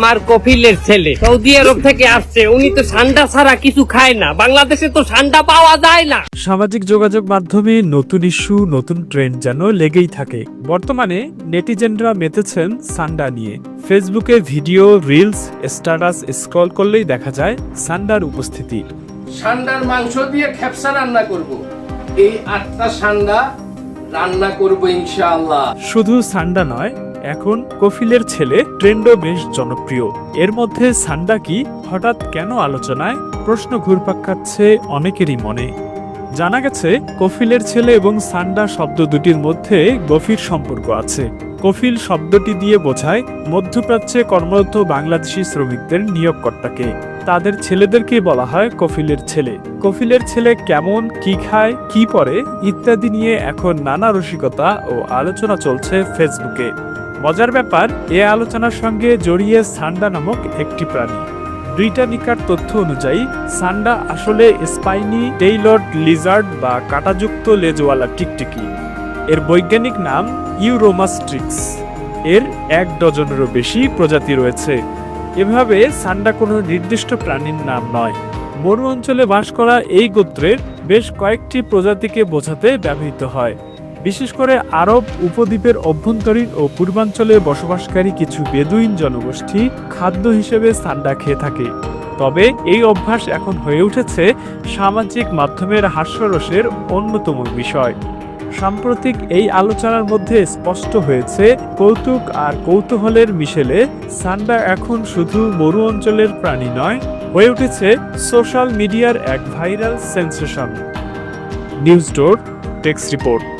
আমার কফিলের ছেলে। সৌদি আরব থেকে আসছে। উনি তো ঠান্ডা ছাড়া কিছু খায় না। বাংলাদেশে তো ঠান্ডা পাওয়া যায় না। সামাজিক যোগাযোগ মাধ্যমে নতুন ইস্যু নতুন ট্রেন্ড যেন লেগেই থাকে। বর্তমানে নেটিজেনরা মেতেছেন সান্ডা নিয়ে। ফেসবুকে ভিডিও রিলস স্ট্যাটাস স্ক্রল করলেই দেখা যায় সান্ডার উপস্থিতি। সান্ডার মাংস দিয়ে খেপসা রান্না করব। এই আটটা সান্ডা রান্না করব ইনশাআল্লাহ। শুধু সান্ডা নয় এখন কফিলের ছেলে ট্রেন্ডও বেশ জনপ্রিয়। এর মধ্যে সান্ডা কি হঠাৎ কেন আলোচনায়? প্রশ্ন ঘুরপাক খাচ্ছে অনেকেরই মনে। জানা গেছে, কফিলের ছেলে এবং সান্ডা শব্দ দুটির মধ্যে গভীর সম্পর্ক আছে। কফিল শব্দটি দিয়ে বোঝায়, মধ্যপ্রাচ্যে কর্মরত বাংলাদেশি শ্রমিকদের নিয়োগকর্তাকে। তাদের ছেলেদেরকে বলা হয় কফিলের ছেলে। কফিলের ছেলে কেমন, কি খায়, কি পরে, ইত্যাদি নিয়ে এখন নানা রসিকতা ও আলোচনা চলছে ফেসবুকে। মজার ব্যাপার, এ আলোচনার সঙ্গে জড়িয়ে সান্ডা নামক একটি প্রাণী। ব্রিটানিকার তথ্য অনুযায়ী, সান্ডা আসলে স্পাইনি টেইলড লিজার্ড বা কাঁটাযুক্ত লেজওয়ালা টিকটিকি। এর বৈজ্ঞানিক নাম ইউরোমাস্ট্রিক্স। এর এক ডজনেরও বেশি প্রজাতি রয়েছে। এভাবে সান্ডা কোনো নির্দিষ্ট প্রাণীর নাম নয়। মরু অঞ্চলে বাস করা এই গোত্রের বেশ কয়েকটি প্রজাতিকে বোঝাতে ব্যবহৃত হয়। বিশেষ করে আরব উপদ্বীপের অভ্যন্তরীণ ও পূর্বাঞ্চলে বসবাসকারী কিছু বেদুইন জনগোষ্ঠী খাদ্য হিসেবে সান্ডা খেয়ে থাকে। তবে এই অভ্যাস এখন হয়ে উঠেছে সামাজিক মাধ্যমের হাস্যরসের অন্যতম বিষয়। সাম্প্রতিক এই আলোচনার মধ্যে স্পষ্ট হয়েছে, কৌতুক আর কৌতূহলের মিশেলে সান্ডা এখন শুধু মরু অঞ্চলের প্রাণী নয়, হয়ে উঠেছে সোশ্যাল মিডিয়ার এক viral sensation. News door, text report.